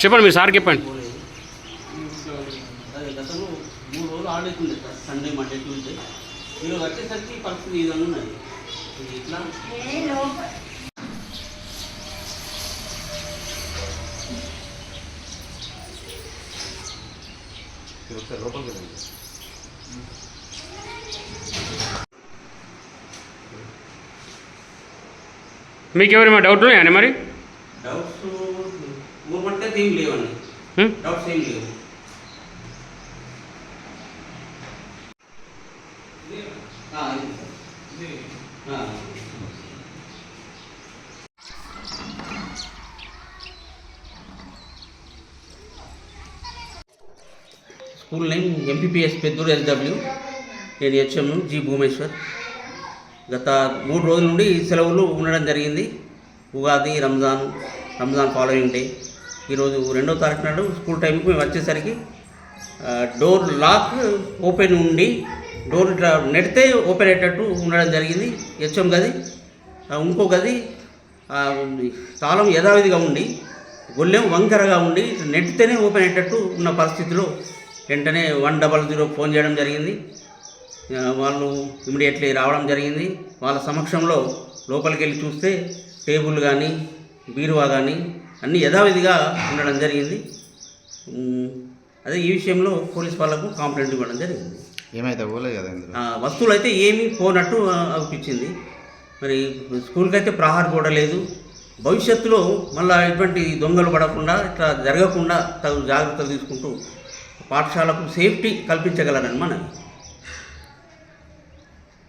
చెప్పండి మీరు సార్ చెప్పండి అదే గతంలో మూడు రోజులు హాలిడేస్ ఉండే సార్ సండే మండే ట్యూస్డే ఈరోజు వచ్చేసరికి పరిస్థితి ఈ విధంగా ఉన్నది. ఇట్లా? మీకు ఎవరైనా డౌట్లు ఉన్నాయా మరి? డౌట్స్ ఊరమంటే ఏం లేవండి? డౌట్స్ ఏం లేవు. School name MPPS Pedduru SW నేను హెచ్ఎం జి భూమేశ్వర్ గత మూడు రోజుల నుండి సెలవులు ఉండడం జరిగింది. ఉగాది రంజాన్ రంజాన్ ఫాలోయింగ్ డే ఈరోజు రెండో తారీఖు నాడు స్కూల్ టైంకి మేము వచ్చేసరికి డోర్ లాక్ ఓపెన్ ఉండి డోర్ ఇట్లా నెడితే ఓపెన్ అయ్యేటట్టు ఉండడం జరిగింది. హెచ్ఎం గది ఇంకో గది తాళం యథావిధిగా ఉండి గొల్లెం వంకరగా ఉండి నెట్టితేనే ఓపెన్ అయ్యేటట్టు ఉన్న పరిస్థితిలో వెంటనే వన్ డబల్ జీరో ఫోన్ చేయడం జరిగింది. వాళ్ళు ఇమీడియట్లీ రావడం జరిగింది. వాళ్ళ సమక్షంలో లోపలికి వెళ్ళి చూస్తే టేబుల్ కానీ బీరువా కానీ అన్నీ యథావిధిగా ఉండడం జరిగింది. అదే ఈ విషయంలో పోలీస్ వాళ్ళకు కంప్లైంట్ ఇవ్వడం జరిగింది. ఏమైతే పోలేదు కదా ఇందులో? వస్తువులు అయితే ఏమీ పోనట్టు అనిపించింది. మరి స్కూల్కి అయితే ప్రహార్ కూడా లేదు. భవిష్యత్తులో మళ్ళీ ఇటువంటి దొంగలు పడకుండా ఇట్లా జరగకుండా తగు జాగ్రత్తలు తీసుకుంటూ పాఠశాలకు సేఫ్టీ కల్పించగలరని మనం